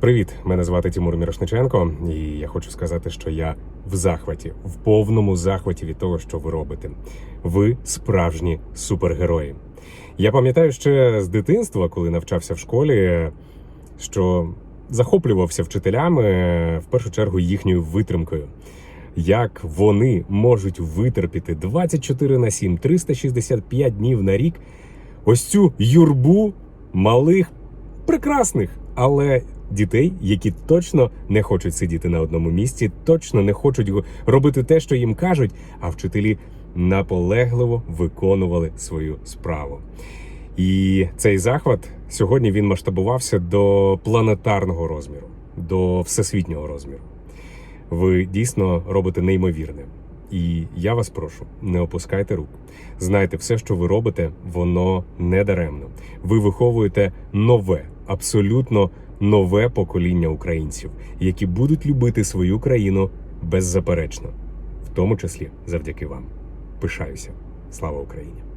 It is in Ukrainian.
Привіт, мене звати Тимур Мірошниченко, і я хочу сказати, що я в захваті, в повному захваті від того, що ви робите. Ви справжні супергерої. Я пам'ятаю ще з дитинства, коли навчався в школі, що захоплювався вчителями в першу чергу їхньою витримкою. Як вони можуть витерпіти 24 на 7, 365 днів на рік ось цю юрбу малих, прекрасних, але дітей, які точно не хочуть сидіти на одному місці, точно не хочуть робити те, що їм кажуть, а вчителі наполегливо виконували свою справу. І цей захват сьогодні він масштабувався до планетарного розміру, до всесвітнього розміру. Ви дійсно робите неймовірне. І я вас прошу, не опускайте рук. Знайте, все, що ви робите, воно не даремно. Ви виховуєте нове, абсолютно нове покоління українців, які будуть любити свою країну беззаперечно, в тому числі завдяки вам. Пишаюся. Слава Україні!